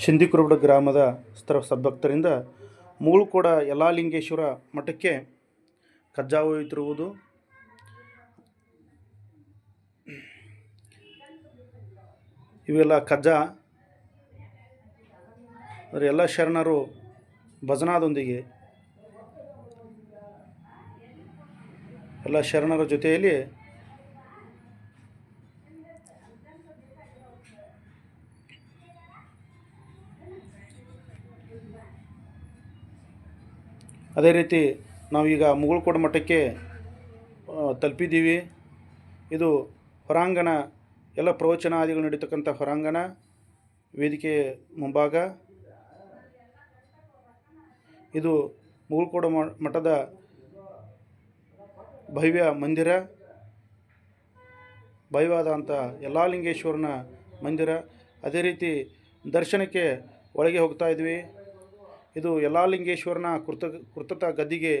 ಶಿಂದಿಕುರುಬಡ ಗ್ರಾಮದ ಸ್ತ್ರ ಸದ್ಭಕ್ತರಿಂದ ಮೂಳುಕೋಡ ಯಲಾಲಿಂಗೇಶ್ವರ ಮಠಕ್ಕೆ ಕಜ್ಜಾ ಒಯ್ಯುತ್ತಿರುವುದು ಇವೆಲ್ಲ ಕಜ್ಜಾ ಎಲ್ಲ ಶರಣರು ಭಜನಾದೊಂದಿಗೆ ಎಲ್ಲ ಶರಣರ ಜೊತೆಯಲ್ಲಿ ಅದೇ ರೀತಿ ನಾವೀಗ ಮುಗುಳ್ಕೋಡ ಮಠಕ್ಕೆ ತಲುಪಿದ್ದೀವಿ. ಇದು ಹೊರಾಂಗಣ, ಎಲ್ಲ ಪ್ರವಚನಾದಿಗಳು ನಡೀತಕ್ಕಂಥ ಹೊರಾಂಗಣ ವೇದಿಕೆ ಮುಂಭಾಗ. ಇದು ಮುಗುಳ್ಕೋಡ ಮಠದ ಭವ್ಯ ಮಂದಿರ, ಭವ್ಯವಾದಂಥ ಯಲ್ಲಾಲಿಂಗೇಶ್ವರನ ಮಂದಿರ. ಅದೇ ರೀತಿ ದರ್ಶನಕ್ಕೆ ಒಳಗೆ ಹೋಗ್ತಾ ಇದ್ವಿ. ಇದು ಯಲ್ಲಾಲಿಂಗೇಶ್ವರನ ಕೃತ ಕೃತತ ಗದ್ದಿಗೆ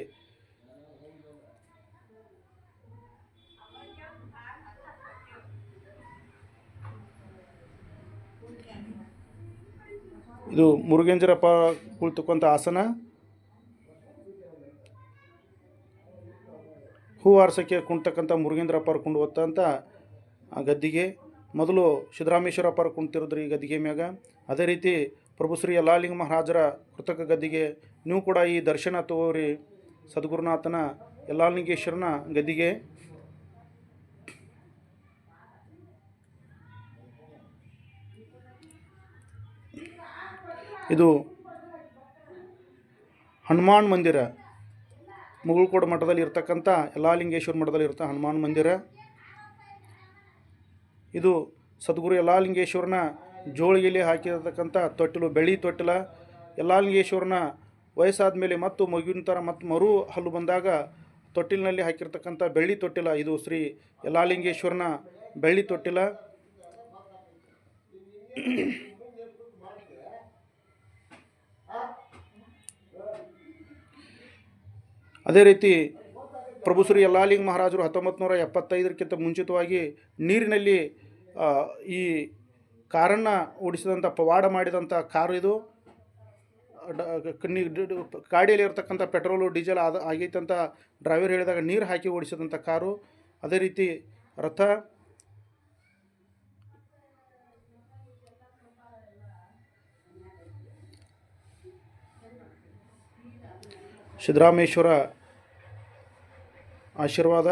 ಇದು ಮುರುಗೇಂದ್ರಪ್ಪ ಕುಳಿತುಕೊಂಥ ಆಸನ. ಹೂ ಆರಿಸಕ್ಕೆ ಕುಣ್ತಕ್ಕಂಥ ಮುರುಗೇಂದ್ರಪ್ಪ ಅವ್ರು ಕುಂಡು ಹೊತ್ತಂಥ ಆ ಗದ್ದಿಗೆ. ಮೊದಲು ಸಿದ್ದರಾಮೇಶ್ವರಪ್ಪ ಅವ್ರು ಕುಂತಿರೋದ್ರಿ ಈ ಗದ್ದಿಗೆ ಮ್ಯಾಗ. ಅದೇ ರೀತಿ ಪ್ರಭು ಶ್ರೀ ಯಲ್ಲಾಲಿಂಗ ಮಹಾರಾಜರ ಕೃತಕ ಗದ್ದಿಗೆ ನೀವು ಕೂಡ ಈ ದರ್ಶನ ತಗೋರಿ ಸದ್ಗುರುನಾಥನ ಯಲ್ಲಾಲಿಂಗೇಶ್ವರನ ಗದ್ದಿಗೆ. ಇದು ಹನುಮಾನ್ ಮಂದಿರ, ಮುಗುಳ್ಕೋಡು ಮಠದಲ್ಲಿ ಇರ್ತಕ್ಕಂಥ ಯಲ್ಲಾಲಿಂಗೇಶ್ವರ ಮಠದಲ್ಲಿ ಇರ್ತ ಹನುಮಾನ್ ಮಂದಿರ. ಇದು ಸದ್ಗುರು ಯಲ್ಲಾಲಿಂಗೇಶ್ವರನ ಜೋಳಿಗೆಯಲ್ಲಿ ಹಾಕಿರತಕ್ಕಂಥ ತೊಟ್ಟಿಲು, ಬೆಳ್ಳಿ ತೊಟ್ಟಿಲ, ಯಲ್ಲಾಲಿಂಗೇಶ್ವರನ ವಯಸ್ಸಾದ ಮೇಲೆ ಮತ್ತು ಮಗುವಿನ ಥರ ಮತ್ತು ಮರು ಹಲ್ಲು ಬಂದಾಗ ತೊಟ್ಟಿಲಿನಲ್ಲಿ ಹಾಕಿರ್ತಕ್ಕಂಥ ಬೆಳ್ಳಿ ತೊಟ್ಟಿಲ. ಇದು ಶ್ರೀ ಯಲ್ಲಾಲಿಂಗೇಶ್ವರನ ಬೆಳ್ಳಿ ತೊಟ್ಟಿಲ. ಅದೇ ರೀತಿ ಪ್ರಭು ಶ್ರೀ ಯಲ್ಲಾಲಿಂಗ ಮಹಾರಾಜರು ಹತ್ತೊಂಬತ್ತು ನೂರ ಎಪ್ಪತ್ತೈದಕ್ಕಿಂತ ಮುಂಚಿತವಾಗಿ ನೀರಿನಲ್ಲಿ ಈ ಕಾರನ್ನು ಓಡಿಸಿದಂಥ, ಪವಾಡ ಮಾಡಿದಂಥ ಕಾರು ಇದು. ಗಾಡಿಯಲ್ಲಿ ಇರ್ತಕ್ಕಂಥ ಪೆಟ್ರೋಲು, ಡೀಸೆಲ್ ಆದ ಆಗೈತೆ ಅಂತ ಡ್ರೈವರ್ ಹೇಳಿದಾಗ ನೀರು ಹಾಕಿ ಓಡಿಸಿದಂಥ ಕಾರು. ಅದೇ ರೀತಿ ರಥ. ಸಿದ್ದರಾಮೇಶ್ವರ ಆಶೀರ್ವಾದ.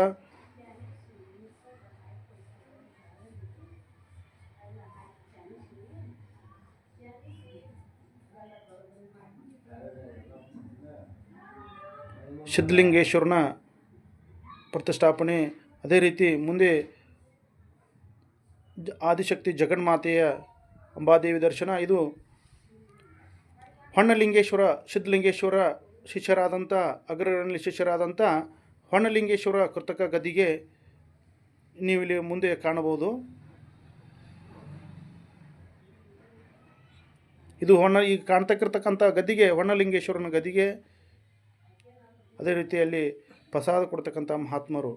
ಸಿದ್ಧಲಿಂಗೇಶ್ವರನ ಪ್ರತಿಷ್ಠಾಪನೆ. ಅದೇ ರೀತಿ ಮುಂದೆ ಆದಿಶಕ್ತಿ ಜಗನ್ಮಾತೆಯ ಅಂಬಾದೇವಿ ದರ್ಶನ. ಇದು ಹೊಣ್ಣಲಿಂಗೇಶ್ವರ ಸಿದ್ಧಲಿಂಗೇಶ್ವರ ಶಿಷ್ಯರಾದಂಥ, ಅಗ್ರಗಣ್ಯ ಶಿಷ್ಯರಾದಂಥ ಹೊಣ್ಣಲಿಂಗೇಶ್ವರ ಕೃತಕ ಗದಿಗೆ ನೀವು ಇಲ್ಲಿ ಮುಂದೆ ಕಾಣಬಹುದು. ಇದು ಹೊಣ್ಣ ಈಗ ಕಾಣ್ತಕ್ಕಿರ್ತಕ್ಕಂಥ ಗದ್ದಿಗೆ ಹೊಣ್ಣಲಿಂಗೇಶ್ವರನ ಗದ್ದಿಗೆ ಅದೇ ರೀತಿಯಲ್ಲಿ ಪ್ರಸಾದ ಕೊಡ್ತಕ್ಕಂಥ ಮಹಾತ್ಮರು.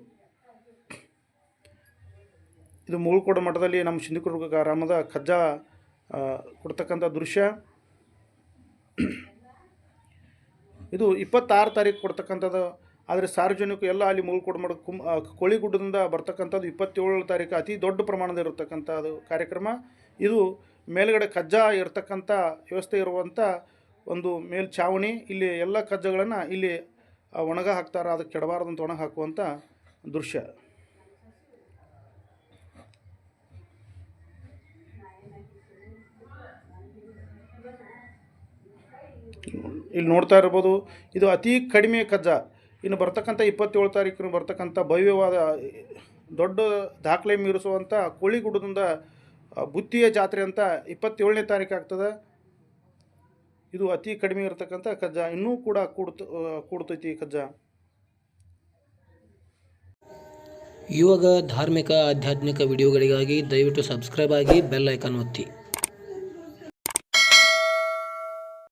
ಇದು ಮೂಳ್ಕೋಡ ಮಠದಲ್ಲಿ ನಮ್ಮ ಸಿಂಧುಕುರ್ಗ ಗ್ರಾಮದ ಕಜ್ಜಾ ಆ, ಕೊಡ್ತಕ್ಕಂಥ ದೃಶ್ಯ. ಇದು ಇಪ್ಪತ್ತಾರು ತಾರೀಕು ಕೊಡ್ತಕ್ಕಂಥದ್ದು. ಆದರೆ ಸಾರ್ವಜನಿಕ ಎಲ್ಲ ಅಲ್ಲಿ ಮೂಳ್ಕೋಡ ಮಠ ಕುಂ ಕೋಳಿಗುಡ್ಡದಿಂದ ಬರ್ತಕ್ಕಂಥದ್ದು ಇಪ್ಪತ್ತೇಳು ತಾರೀಕು ಅತಿ ದೊಡ್ಡ ಪ್ರಮಾಣದಲ್ಲಿ ಇರತಕ್ಕಂಥದ್ದು ಕಾರ್ಯಕ್ರಮ. ಇದು ಮೇಲ್ಗಡೆ ಕಜ್ಜಾ ಇರತಕ್ಕಂಥ ವ್ಯವಸ್ಥೆ ಇರುವಂಥ ಒಂದು ಮೇಲ್ಛಾವಣಿ ಇಲ್ಲಿ ಎಲ್ಲ ಕಜ್ಜಗಳನ್ನು ಇಲ್ಲಿ ಒಣಗ ಹಾಕ್ತಾರೆ, ಅದಕ್ಕೆ ಕೆಡಬಾರ್ದಂತ ಒಣಗ ಹಾಕುವಂಥ ದೃಶ್ಯ. ಇಲ್ಲಿ ನೋಡ್ತಾ ಇರ್ಬೋದು, ಇದು ಅತಿ ಕಡಿಮೆ ಕಜ್ಜ ಇನ್ನು ಬರ್ತಕ್ಕಂಥ ಇಪ್ಪತ್ತೇಳು ತಾರೀಕಿನ ಬರ್ತಕ್ಕಂಥ ಭವ್ಯವಾದ, ದೊಡ್ಡ ದಾಖಲೆ ಮೀರಿಸುವಂಥ ಕೋಳಿಗುಡದಿಂದ ಬುತ್ತಿಯ ಜಾತ್ರೆ ಅಂತ ಇಪ್ಪತ್ತೇಳನೇ ತಾರೀಕು ಆಗ್ತದೆ. ಇದು ಅತಿ ಕಡಿಮೆ ಇರತಕ್ಕಂಥ ಕಜ್ಜ ಇನ್ನೂ ಕೂಡ ಕೂಡ್ತ ಕೂಡ್ತೈತಿ ಕಜ್ಜ ಇವಾಗ ಧಾರ್ಮಿಕ, ಆಧ್ಯಾತ್ಮಿಕ ವಿಡಿಯೋಗಳಿಗಾಗಿ ದಯವಿಟ್ಟು ಸಬ್ಸ್ಕ್ರೈಬ್ ಆಗಿ ಬೆಲ್ ಐಕಾನ್ ಒತ್ತಿ.